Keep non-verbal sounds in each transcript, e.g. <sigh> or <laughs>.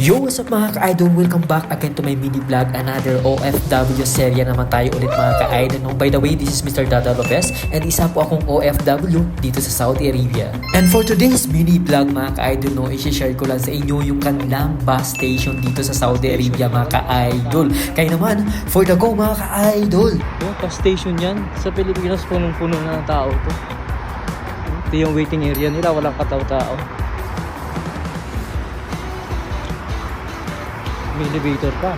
Yo, what's up mga ka-idol? Welcome back again to my mini vlog. Another OFW serya naman tayo ulit mga ka-idol. No? By the way, this is Mr. Dada Lopez and isa po akong OFW dito sa Saudi Arabia. And for today's mini vlog mga ka-idol, no, isi-share ko lang sa inyo yung kanilang bus station dito sa Saudi Arabia mga ka-idol. Kaya naman, for the go mga ka-idol! Yung bus station yan. Sa Pilipinas, punong-puno na ng tao to. Ito yung waiting area nila, walang kataw-tao. May elevator pa.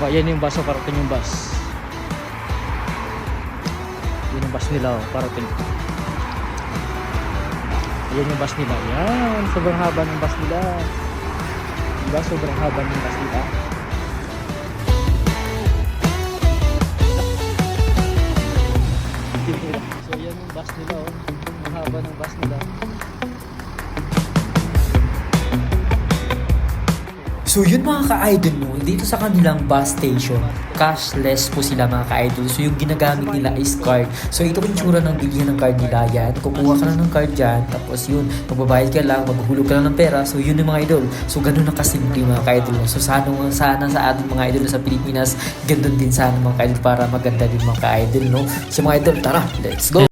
Pa, yan yung bus, oh, parating yung bus. Yan yung bus nila, oh, parating. Yan yung bus nila. Yan, sobrang haba ng bus nila. Diba, sobrang haba ng bus nila. So yan yung bus nila oh. Ang haba ng bus nila. So yun mga ka-idol no, dito sa kanilang bus station, cashless po sila mga ka-idol. So yung ginagamit nila is card. So ito yung tsura ng bilihan ng card nila yan. Kukuha ka lang ng card dyan, tapos yun, magbabayad ka lang, maghuhulog ka lang ng pera. So yun yung mga idol. So ganun na kasimple mga ka-idol. So sana, sana sa ating mga idol sa Pilipinas, ganun din sana mga ka-idol para maganda din mga ka-idol. No? So mga idol, tara, let's go!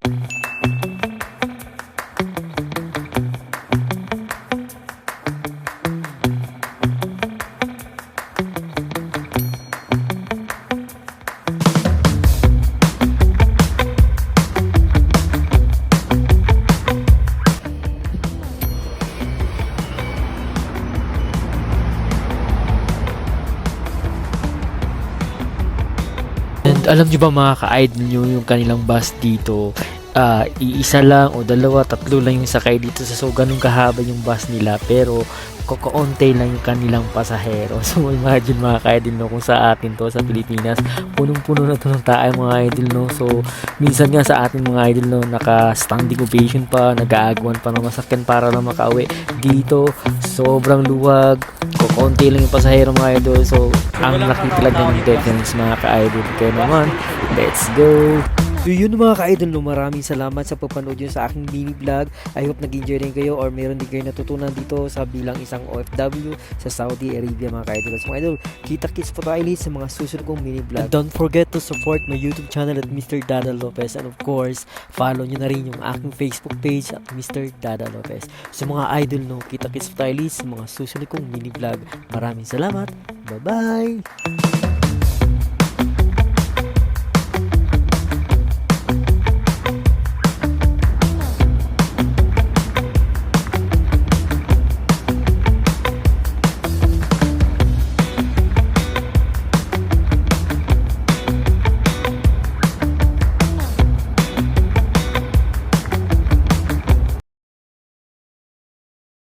Alam nyo ba mga ka-idol nyo yung kanilang bus dito? ah, iisa lang o dalawa, tatlo lang yung sakay dito sa so ganun kahaba yung bus nila pero kokoonte lang yung kanilang pasahero. <laughs> So imagine mga ka-idol no, kung sa atin to sa Pilipinas, punong-puno na to ng tao mga idol no. So minsan nga sa atin mga idol no, naka standing ovation pa, nag-aagawan pa ng masakyan para lang makauwi. Dito, sobrang luwag, kokonti lang yung pasahero mga idol. So ang laki talaga ng difference mga ka-idol. Kaya naman, let's go! So yun mga ka-idol, no, maraming salamat sa pagpanood nyo sa aking mini vlog. I hope nag-enjoy rin kayo or meron din kayo natutunan dito sa bilang isang OFW sa Saudi Arabia mga ka-idol. So mga idol, kita-kits po tayo ulit sa mga susunod kong mini vlog. And don't forget to support my YouTube channel at Mr. Dada Lopez and of course, follow nyo na rin yung aking Facebook page at Mr. Dada Lopez. So mga idol, no, kita-kits po tayo ulit sa mga susunod kong mini vlog. Maraming salamat. Bye-bye!